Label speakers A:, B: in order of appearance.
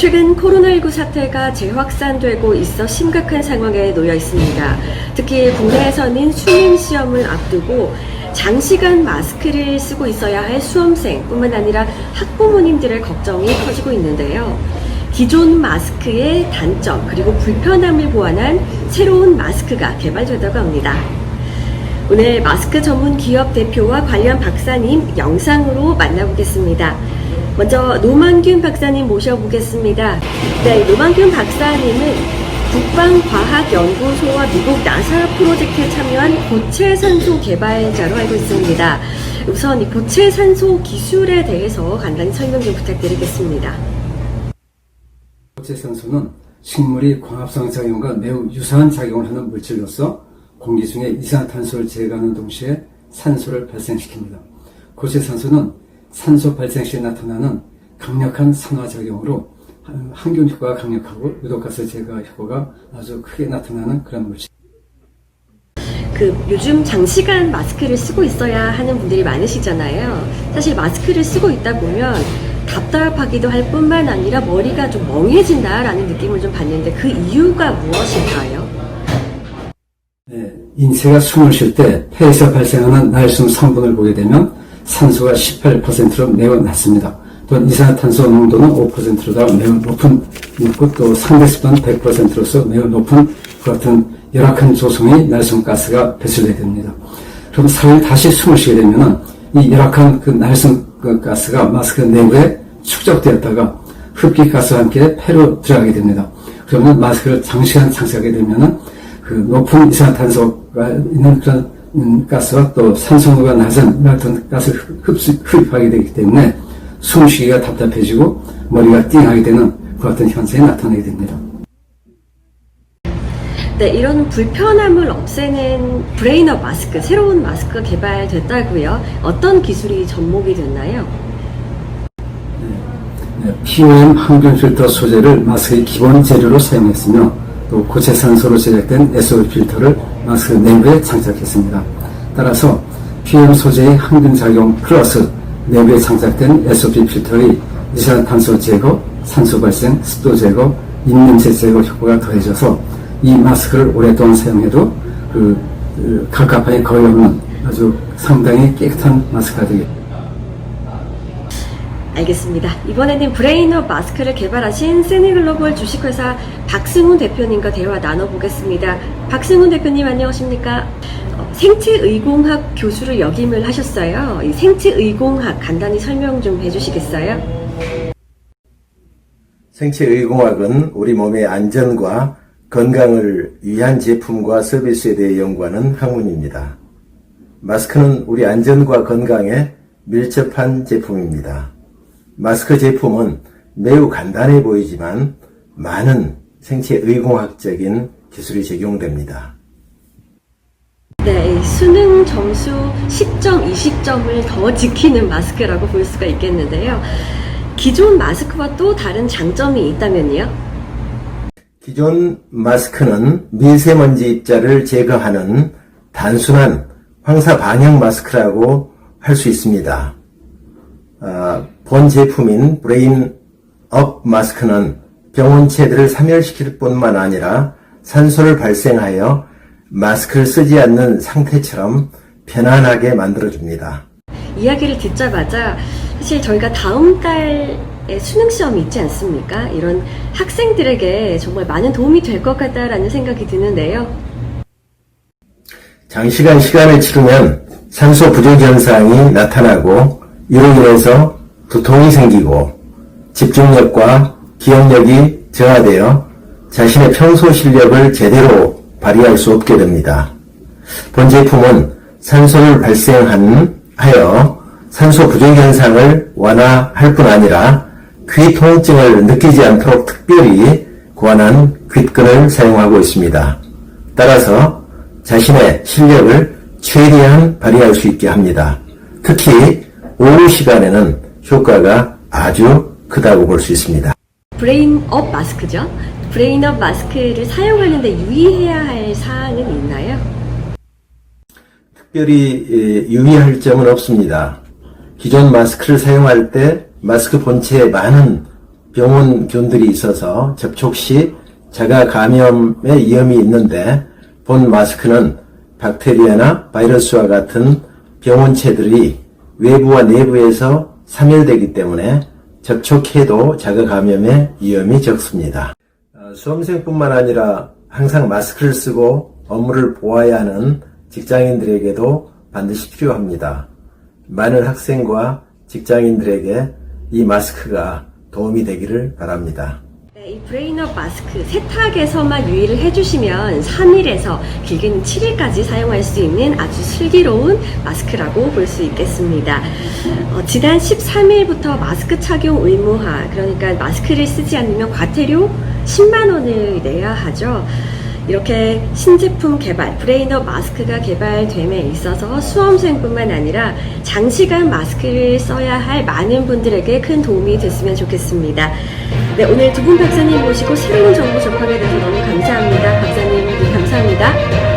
A: 최근 코로나19 사태가 재확산되고 있어 심각한 상황에 놓여 있습니다. 특히 국내에서는 수능 시험을 앞두고 장시간 마스크를 쓰고 있어야 할 수험생뿐만 아니라 학부모님들의 걱정이 커지고 있는데요. 기존 마스크의 단점 그리고 불편함을 보완한 새로운 마스크가 개발되다고 합니다. 오늘 마스크 전문 기업 대표와 관련 박사님 영상으로 만나보겠습니다. 먼저 노만균 박사님 모셔보겠습니다. 네, 노만균 박사님은 국방과학연구소와 미국 나사 프로젝트에 참여한 고체산소 개발자로 알고 있습니다. 우선 이 고체산소 기술에 대해서 간단히 설명 좀 부탁드리겠습니다.
B: 고체산소는 식물이 광합성 작용과 매우 유사한 작용을 하는 물질로서 공기 중에 이산화탄소를 제거하는 동시에 산소를 발생시킵니다. 고체산소는 산소 발생 시에 나타나는 강력한 산화작용으로 항균 효과가 강력하고 유독가스 제거 효과가 아주 크게 나타나는 그런 물질.
A: 그 요즘 장시간 마스크를 쓰고 있어야 하는 분들이 많으시잖아요. 사실 마스크를 쓰고 있다 보면 답답하기도 할 뿐만 아니라 머리가 좀 멍해진다라는 느낌을 좀 받는데 그 이유가 무엇일까요?
B: 네, 인체가 숨을 쉴 때 폐에서 발생하는 날숨 성분을 보게 되면 산소가 18%로 매우 낮습니다. 또한 이산화탄소 농도는 5%로다 매우 높은 높고 또 상대습도는 100%로서 매우 높은 그 같은 열악한 조성의 날숨 가스가 배출되게 됩니다. 그럼 사람이 다시 숨을 쉬게 되면은 이 열악한 그 날숨 그 가스가 마스크 내부에 축적되었다가 흡기 가스와 함께 폐로 들어가게 됩니다. 그러면 마스크를 장시간 장착하게 되면은 그 높은 이산화탄소가 있는 그런 음, 가스와 또 산소가 낮은 같은 가스를 흡수, 흡입하게 되기 때문에 숨쉬기가 답답해지고 머리가 띵하게 되는 그 같은 현상이 나타나게 됩니다.
A: 네, 이런 불편함을 없애는 브레인업 마스크, 새로운 마스크가 개발됐다고요. 어떤 기술이 접목이 됐나요?
B: 네, POM 항균 필터 소재를 마스크의 기본 재료로 사용했으며 또 고체산소로 제작된 SO 필터를 마스크 내부에 장착했습니다. 따라서 POM 소재의 항균 작용 플러스 내부에 장착된 SOP 필터의 이산화탄소 제거, 산소 발생, 습도 제거, 입냄새 제거 효과가 더해져서 이 마스크를 오랫동안 사용해도 그, 그 갑갑함이 거의 없는 아주 상당히 깨끗한 마스크가 되겠습니다.
A: 알겠습니다. 이번에는 브레인업 마스크를 개발하신 세네글로벌 주식회사 박승훈 대표님과 대화 나눠보겠습니다. 박승훈 대표님 안녕하십니까? 어, 생체의공학 교수를 역임을 하셨어요. 이 생체의공학 간단히 설명 좀 해주시겠어요?
C: 생체의공학은 우리 몸의 안전과 건강을 위한 제품과 서비스에 대해 연구하는 학문입니다. 마스크는 우리 안전과 건강에 밀접한 제품입니다. 마스크 제품은 매우 간단해 보이지만 많은 생체 의공학적인 기술이 적용됩니다.
A: 네, 이 수능 점수 10점, 20점을 더 지키는 마스크라고 볼 수가 있겠는데요. 기존 마스크와 또 다른 장점이 있다면요?
C: 기존 마스크는 미세먼지 입자를 제거하는 단순한 황사 반영 마스크라고 할 수 있습니다. 아, 본 제품인 브레인 업 마스크는 병원체들을 사멸시킬 뿐만 아니라 산소를 발생하여 마스크를 쓰지 않는 상태처럼 편안하게 만들어줍니다.
A: 이야기를 듣자마자 사실 저희가 다음 달에 수능 시험이 있지 않습니까? 이런 학생들에게 정말 많은 도움이 될 것 같다라는 생각이 드는데요.
C: 장시간 시간을 치르면 산소 부족 현상이 나타나고 이로 인해서 두통이 생기고 집중력과 기억력이 저하되어 자신의 평소 실력을 제대로 발휘할 수 없게 됩니다. 본 제품은 산소를 발생하여 산소 부족 현상을 완화할 뿐 아니라 귀 통증을 느끼지 않도록 특별히 고안한 귓근을 사용하고 있습니다. 따라서 자신의 실력을 최대한 발휘할 수 있게 합니다. 특히 오후 시간에는 효과가 아주 크다고 볼 수 있습니다.
A: 브레인업 마스크죠. 브레인업 마스크를 사용하는데 유의해야 할 사항은 있나요?
C: 특별히 예, 유의할 점은 없습니다. 기존 마스크를 사용할 때 마스크 본체에 많은 병원균들이 있어서 접촉 시 자가 감염의 위험이 있는데 본 마스크는 박테리아나 바이러스와 같은 병원체들이 외부와 내부에서 사멸되기 때문에 접촉해도 자가 감염의 위험이 적습니다. 어, 수험생뿐만 아니라 항상 마스크를 쓰고 업무를 보아야 하는 직장인들에게도 반드시 필요합니다. 많은 학생과 직장인들에게 이 마스크가 도움이 되기를 바랍니다.
A: 네, 이 브레인업 마스크 세탁에서만 유의를 해주시면 3일에서 길게는 7일까지 사용할 수 있는 아주 슬기로운 마스크라고 볼 수 있겠습니다. 어, 지난 13일부터 마스크 착용 의무화, 그러니까 마스크를 쓰지 않으면 과태료 10만 원을 내야 하죠. 이렇게 신제품 개발, 브레이너 마스크가 개발됨에 있어서 수험생뿐만 아니라 장시간 마스크를 써야 할 많은 분들에게 큰 도움이 됐으면 좋겠습니다. 네, 오늘 두 분 박사님 모시고 새로운 정보 접하게 돼서 너무 감사합니다. 박사님, 감사합니다.